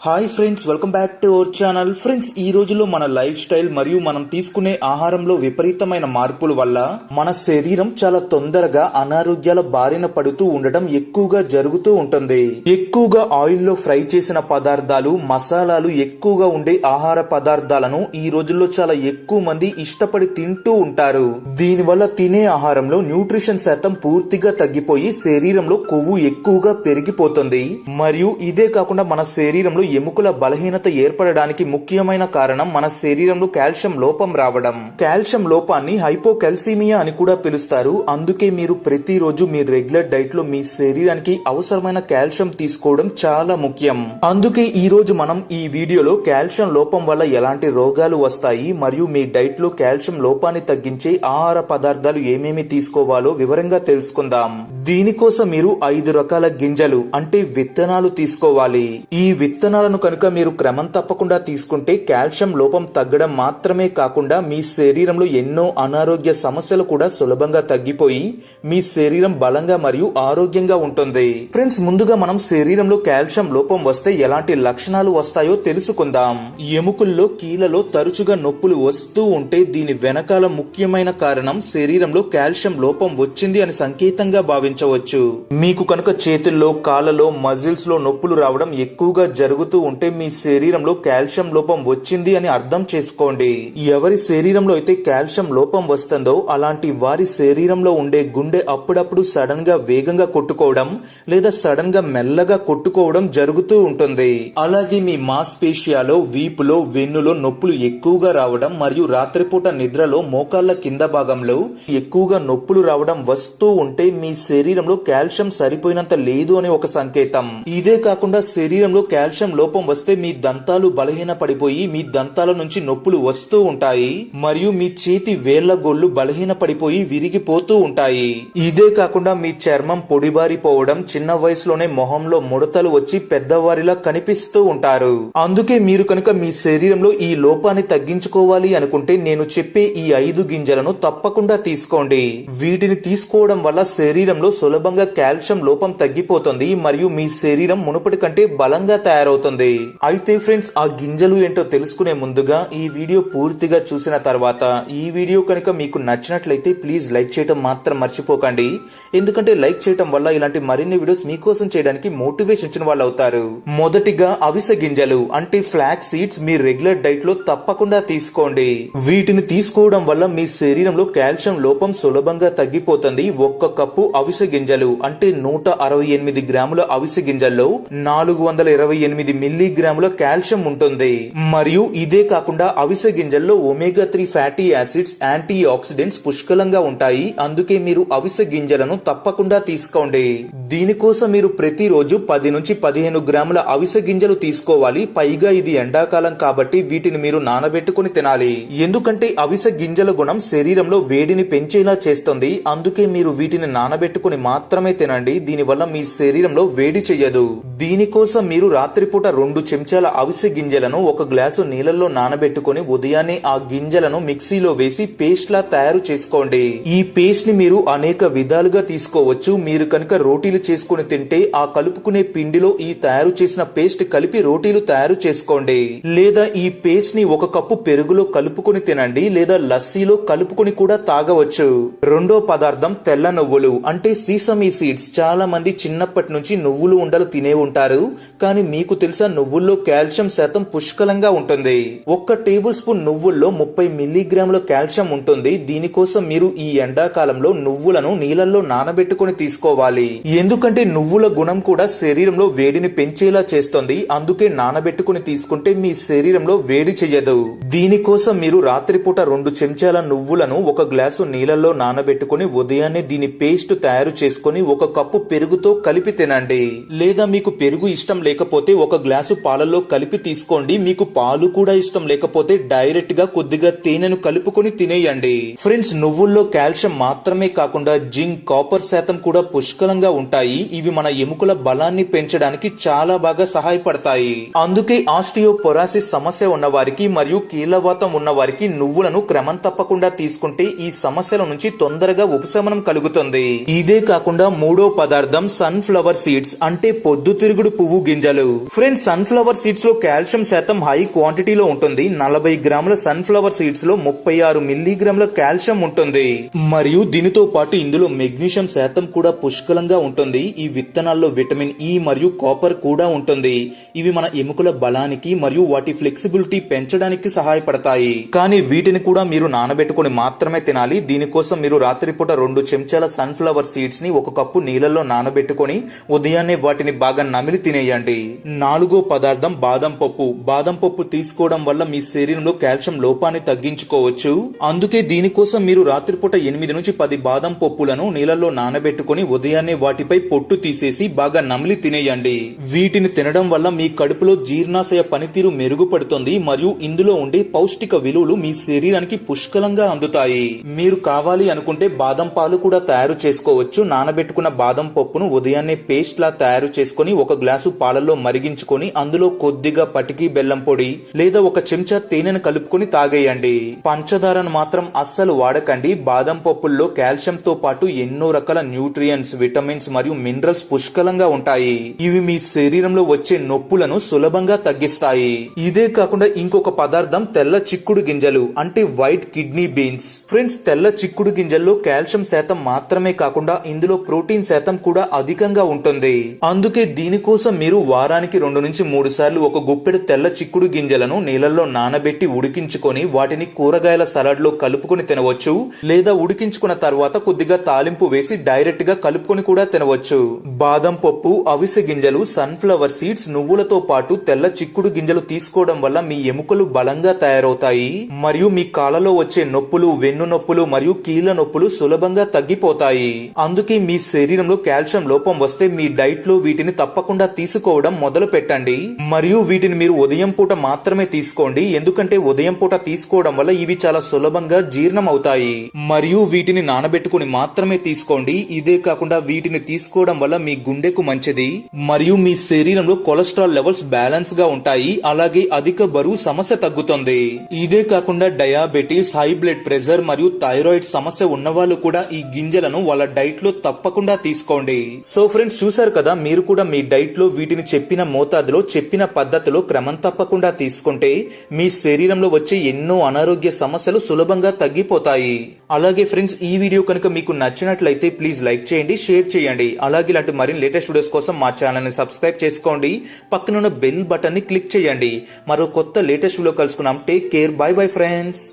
Hi friends welcome back to our channel friends ఈ రోజుల్లో మన లైఫ్ స్టైల్ మరియు మనం తీసుకునే ఆహారంలో విపరీతమైన మార్పుల వల్ల మన శరీరం చాలా తొందరగా అనారోగ్యాల బారిన పడుతూ ఉండటం ఎక్కువగా జరుగుతూ ఉంటుంది. ఎక్కువగా ఆయిల్లో ఫ్రై చేసిన పదార్థాలు మసాలాలు ఎక్కువగా ఉండే ఆహార పదార్థాలను ఈ రోజుల్లో చాలా ఎక్కువ మంది ఇష్టపడి తింటూ ఉంటారు. దీనివల్ల తినే ఆహారంలో న్యూట్రిషన్ శాతం పూర్తిగా తగ్గిపోయి శరీరంలో కొవ్వు ఎక్కువగా పెరిగిపోతుంది. మరియు ఇదే కాకుండా మన శరీరంలో ఎముకల బలహీనత ఏర్పడడానికి ముఖ్యమైన కారణం మన శరీరంలో కాల్షియం లోపం రావడం. కాల్షియం లోపాన్ని హైపోకాల్సీమియా అని కూడా పిలుస్తారు. అందుకే మీరు ప్రతిరోజు మీ రెగ్యులర్ డైట్లో మీ శరీరానికి అవసరమైన కాల్షియం తీసుకోవడం చాలా ముఖ్యం. అందుకే ఈ రోజు మనం ఈ వీడియోలో కాల్షియం లోపం వల్ల ఎలాంటి రోగాలు వస్తాయి మరియు మీ డైట్లో కాల్షియం లోపాన్ని తగ్గించే ఆహార పదార్థాలు ఏమేమి తీసుకోవాలో వివరంగా తెలుసుకుందాం. దీనికోసం మీరు ఐదు రకాల గింజలు అంటే విత్తనాలు తీసుకోవాలి. ఈ విత్తనాలను కనుక మీరు క్రమం తప్పకుండా తీసుకుంటే కాల్షియం లోపం తగ్గడం మాత్రమే కాకుండా మీ శరీరంలో ఎన్నో అనారోగ్య సమస్యలు కూడా సులభంగా తగ్గిపోయి మీ శరీరం బలంగా మరియు ఆరోగ్యంగా ఉంటుంది. ఫ్రెండ్స్ ముందుగా మనం శరీరంలో కాల్షియం లోపం వస్తే ఎలాంటి లక్షణాలు వస్తాయో తెలుసుకుందాం. ఎముకల్లో కీలలో తరచుగా నొప్పులు వస్తూ ఉంటే దీని వెనకాల ముఖ్యమైన కారణం శరీరంలో కాల్షియం లోపం వచ్చింది అని సంకేతంగా భావించారు సంభవించవచ్చు మీకు కనుక చేతుల్లో కాళ్ళలో మజిల్స్లో నొప్పులు రావడం ఎక్కువగా జరుగుతూ ఉంటే మీ శరీరంలో కాల్షియం లోపం వచ్చింది అని అర్థం చేసుకోండి. ఎవరి శరీరంలో అయితే కాల్షియం లోపం వస్తుందో అలాంటి వారి శరీరంలో ఉండే గుండె అప్పుడప్పుడు సడన్గా వేగంగా కొట్టుకోవడం లేదా సడన్గా మెల్లగా కొట్టుకోవడం జరుగుతూ ఉంటుంది. అలాగే మీ మాస్పేషియాలో వీపులో వెన్నులో నొప్పులు ఎక్కువగా రావడం మరియు రాత్రిపూట నిద్రలో మోకాళ్ళ కింద భాగంలో ఎక్కువగా నొప్పులు రావడం వస్తూ ఉంటే మీ శరీరంలో కాల్షియం సరిపోయినంత లేదు అనే ఒక సంకేతం. ఇదే కాకుండా శరీరంలో కాల్షియం లోపం వస్తే మీ దంతాలు బలహీన పడిపోయి మీ దంతాల నుంచి నొప్పులు వస్తూ ఉంటాయి. మరియు మీ చేతి వేళ్ళ గోళ్ళు బలహీన పడిపోయి విరిగిపోతూ ఉంటాయి. ఇదే కాకుండా మీ చర్మం పొడిబారిపోవడం చిన్న వయసులోనే మొహంలో ముడతలు వచ్చి పెద్దవారిలా కనిపిస్తూ ఉంటారు. అందుకే మీరు కనుక మీ శరీరంలో ఈ లోపాన్ని తగ్గించుకోవాలి అనుకుంటే నేను చెప్పే ఈ ఐదు గింజలను తప్పకుండా తీసుకోండి. వీటిని తీసుకోవడం వల్ల శరీరంలో సులభంగా కాల్షియం లోపం తగ్గిపోతుంది మరియు మీ శరీరం మునుపటి కంటే బలంగా తయారవుతుంది. అయితే ఫ్రెండ్స్ ఆ గింజలు ఏంటో తెలుసుకునే ముందుగా ఈ వీడియో పూర్తిగా చూసిన తర్వాత ఈ వీడియో కనుక మీకు నచ్చినట్లయితే ప్లీజ్ లైక్ చేయడం మాత్రం మర్చిపోకండి. ఎందుకంటే లైక్ చేయడం వల్ల ఇలాంటి మరిన్ని వీడియోస్ మీకోసం చేయడానికి మోటివేషన్ ఇచ్చిన వాళ్ళు అవుతారు. మొదటిగా అవిసె గింజలు అంటే ఫ్లాక్ సీడ్స్ మీ రెగ్యులర్ డైట్లో తప్పకుండా తీసుకోండి. వీటిని తీసుకోవడం వల్ల మీ శరీరంలో కాల్షియం లోపం సులభంగా తగ్గిపోతుంది. ఒక్క కప్పు అవిసె గింజలు అంటే నూట అరవై ఎనిమిది గ్రాముల అవిసె గింజల్లో నాలుగు వందల ఇరవై ఎనిమిది మిల్లీగ్రాముల కాల్షియం ఉంటుంది. మరియు ఇదే కాకుండా అవిసె గింజల్లో omega three fatty acids antioxidants పుష్కలంగా ఉంటాయి. అందుకే మీరు అవిసె గింజలను తప్పకుండా తీసుకోండి. దీనికోసం మీరు ప్రతిరోజు పది నుంచి పదిహేను గ్రాముల అవిసె గింజలు తీసుకోవాలి. పైగా ఇది ఎండాకాలం కాబట్టి వీటిని మీరు నానబెట్టుకుని తినాలి. ఎందుకంటే అవిసె గింజల గుణం శరీరంలో వేడిని పెంచేలా చేస్తుంది. అందుకే మీరు వీటిని నానబెట్టుకుని మాత్రమే తినండి. దీనివల్ల మీ శరీరంలో వేడి చెయ్యదు. దీనికోసం మీరు రాత్రిపూట రెండు చెంచాల అవిసె గింజలను ఒక గ్లాసు నీళ్ళల్లో నానబెట్టుకుని ఉదయాన్నే ఆ గింజలను మిక్సీలో వేసి పేస్ట్ లా తయారు చేసుకోండి. ఈ పేస్ట్ని మీరు అనేక విధాలుగా తీసుకోవచ్చు. మీరు కనుక రోటీలు చేసుకుని తింటే ఆ కలుపుకునే పిండిలో ఈ తయారు చేసిన పేస్ట్ కలిపి రోటీలు తయారు చేసుకోండి. లేదా ఈ పేస్ట్ని ఒక కప్పు పెరుగులో కలుపుకొని తినండి. లేదా లస్సీలో కలుపుకొని కూడా తాగవచ్చు. రెండో పదార్థం తెల్ల నువ్వులు. అంటే సీసమీ సీడ్స్ చాలా మంది చిన్నప్పటి నుంచి నువ్వులు ఉండలు తినే ఉంటారు. కానీ మీకు తెలుసా నువ్వుల్లో కాల్షియం శాతం పుష్కలంగా ఉంటుంది. ఒక్క టేబుల్ స్పూన్ నువ్వుల్లో ముప్పై మిల్లీగ్రాముల కాల్షియం ఉంటుంది. దీనికోసం మీరు ఈ ఎండాకాలంలో నువ్వులను నీళ్ళల్లో నానబెట్టుకుని తీసుకోవాలి. ఎందుకంటే నువ్వుల గుణం కూడా శరీరంలో వేడిని పెంచేలా చేస్తుంది. అందుకే నానబెట్టుకుని తీసుకుంటే మీ శరీరంలో వేడి చెయ్యదు. దీనికోసం మీరు రాత్రిపూట రెండు చెంచాల నువ్వులను ఒక గ్లాసు నీళ్ళల్లో నానబెట్టుకుని ఉదయాన్నే దీని పేస్ట్ తయారు చేసుకుని ఒక కప్పు పెరుగుతో కలిపి తినండి. లేదా మీకు పెరుగు ఇష్టం లేకపోతే ఒక గ్లాసు పాలలో కలిపి తీసుకోండి. మీకు పాలు కూడా ఇష్టం లేకపోతే డైరెక్ట్గా కొద్దిగా తేనెను కలుపుకొని తినేయండి. ఫ్రెండ్స్ నువ్వుల్లో కాల్షియం మాత్రమే కాకుండా జింక్ కాపర్ శాతం కూడా పుష్కలంగా ఉంటాయి. ఇవి మన ఎముకల బలాన్ని పెంచడానికి చాలా బాగా సహాయపడతాయి. అందుకే ఆస్టియోపొరాసిస్ సమస్య ఉన్న వారికి మరియు కీలవాతం ఉన్న వారికి నువ్వులను క్రమం తప్పకుండా తీసుకుంటే ఈ సమస్యల నుంచి తొందరగా ఉపశమనం కలుగుతుంది. ఇదే కాకుండా మూడో పదార్థం సన్ ఫ్లవర్ సీడ్స్ అంటే పొద్దుతిరుగుడు పువ్వు గింజలు. ఫ్రెండ్స్ సన్ఫ్లవర్ సీడ్స్లో కాల్షియం శాతం హై క్వాంటిటీలో ఉంటుంది. నలభై గ్రాముల సన్ఫ్లవర్ సీడ్స్లో ముప్పై ఆరు మిల్లీగ్రాముల కాల్షియం ఉంటుంది. మరియు దీనితో పాటు ఇందులో మెగ్నీషియం శాతం కూడా పుష్కలంగా ఉంటుంది. ఈ విత్తనాల్లో విటమిన్ ఇ e మరియు కాపర్ కూడా ఉంటుంది. ఇవి మన ఎముకల బలానికి మరియు వాటి ఫ్లెక్సిబిలిటీ పెంచడానికి సహాయపడతాయి. కానీ వీటిని కూడా మీరు నానబెట్టుకొని మాత్రమే తినాలి. దీనికోసం మీరు రాత్రిపూట రెండు చెంచాల సన్ఫ్లవర్ సీడ్స్ ని ఒక కప్పు నీళ్ళలో నానబెట్టుకొని ఉదయాన్నే వాటిని బాగా నమిలి తినేయండి. నాలుగో పదార్థం బాదం పప్పు. బాదం పప్పు తీసుకోవడం వల్ల మీ శరీరంలో కాల్షియం లోపాన్ని తగ్గించుకోవచ్చు. అందుకే దీనికోసం మీరు రాత్రిపూట ఎనిమిది నుంచి పది బాదం పప్పులను నీళ్ళలో నానబెట్టుకొని ఉదయాన్నే వాటిపై పొట్టు తీసేసి బాగా నమిలి తినేయండి. వీటిని తినడం వల్ల మీ కడుపులో జీర్ణాశయ పనితీరు మెరుగుపడుతుంది మరియు ఇందులో ఉండే పౌష్టిక విలువలు మీ శరీరానికి పుష్కలంగా అందుతాయి. మీరు కావాలి అనుకుంటే బాదం పాలు కూడా తయారు చేసుకోవచ్చు. నానబెట్టుకున్న బాదం పప్పును ఉదయాన్నే పేస్ట్ లా తయారు చేసుకొని ఒక గ్లాసు పాలలో మరిగించుకొని అందులో కొద్దిగా పటికి బెల్లం పొడి లేదా ఒక చెంచా తేనెను కలుపుకొని తాగేయండి. పంచదారను మాత్రం అస్సలు వాడకండి. బాదం పప్పుల్లో కాల్షియంతో పాటు ఎన్నో రకాల న్యూట్రియంట్స్ విటమిన్స్ మరియు మినరల్స్ పుష్కలంగా ఉంటాయి. ఇవి మీ శరీరంలో వచ్చే నొప్పులను సులభంగా తగ్గిస్తాయి. ఇదే కాకుండా ఇంకొక పదార్థం తెల్ల చిక్కుడు గింజలు అంటే వైట్ కిడ్నీ బీన్స్. ఫ్రెండ్స్ తెల్ల చిక్కుడు గింజల్లో కాల్షియం శాతం మాత్రమే కాకుండా ఇందులో ప్రోటీన్ శాతం కూడా అధికంగా ఉంటుంది. అందుకే దీనికోసం మీరు వారానికి రెండు నుంచి మూడు సార్లు ఒక గుప్పెడు తెల్ల చిక్కుడు గింజలను నీళ్ళల్లో నానబెట్టి ఉడికించుకొని వాటిని కూరగాయల సలాడ్లో కలుపుకొని తినవచ్చు లేదా ఉడికించుకున్న తర్వాత కొద్దిగా తాలింపు వేసి డైరెక్ట్గా కలుపుకొని కూడా తినవచ్చు. బాదం పప్పు అవిసె గింజలు సన్ఫ్లవర్ సీడ్స్ నువ్వులతో పాటు తెల్ల చిక్కుడు గింజలు తీసుకోవడం వల్ల మీ ఎముకలు బలంగా తయారవుతాయి. మరియు మీ కాళ్ళలో వచ్చే నొప్పులు వెన్ను నొప్పులు మరియు కీళ్ళ నొప్పులు సులభంగా తగ్గిపోతాయి. అందుకే మీ శరీరంలో కాల్షియం లోపం వస్తే మీ డైట్లో వీటిని తప్పకుండా తీసుకోవడం మొదలు పెట్టండి మరియు వీటిని మీరు ఉదయం పూట మాత్రమే తీసుకోండి. ఎందుకంటే ఉదయం పూట తీసుకోవడం వల్ల ఇవి చాలా సులభంగా జీర్ణం అవుతాయి మరియు వీటిని నానబెట్టుకుని మాత్రమే తీసుకోండి. ఇదే కాకుండా వీటిని తీసుకోవడం వల్ల మీ గుండెకు మంచిది. మరియు మీ శరీరంలో కొలెస్ట్రాల్ లెవెల్స్ బ్యాలెన్స్గా ఉంటాయి. అలాగే అధిక బరువు సమస్య తగ్గుతుంది. ఇదే కాకుండా డయాబెటీస్ హై బ్లడ్ ప్రెషర్ మరియు థైరాయిడ్ సమస్య ఉన్న వాళ్ళు కూడా ఈ గింజలను వాళ్ళ డైట్ లో తప్పకుండా తీసుకోండి. సో ఫ్రెండ్స్ చూసారు కదా మీరు కూడా మీ డైట్లో వీటిని చెప్పిన మోతాదులో చెప్పిన పద్ధతిలో క్రమం తప్పకుండా తీసుకుంటే మీ శరీరంలో వచ్చే ఎన్నో అనారోగ్య సమస్యలు సులభంగా తగ్గిపోతాయి. అలాగే ఫ్రెండ్స్ ఈ వీడియో కనుక మీకు నచ్చినట్లయితే ప్లీజ్ లైక్ చేయండి షేర్ చేయండి. అలాగే ఇలాంటి మరిన్ని లేటెస్ట్ వీడియోస్ కోసం మా ఛానల్ని సబ్స్క్రైబ్ చేసుకోండి. పక్కనున్న బెల్ బటన్ని క్లిక్ చేయండి. మరో కొత్త latest video కలుసుకున్నాం. Take care. Bye bye friends.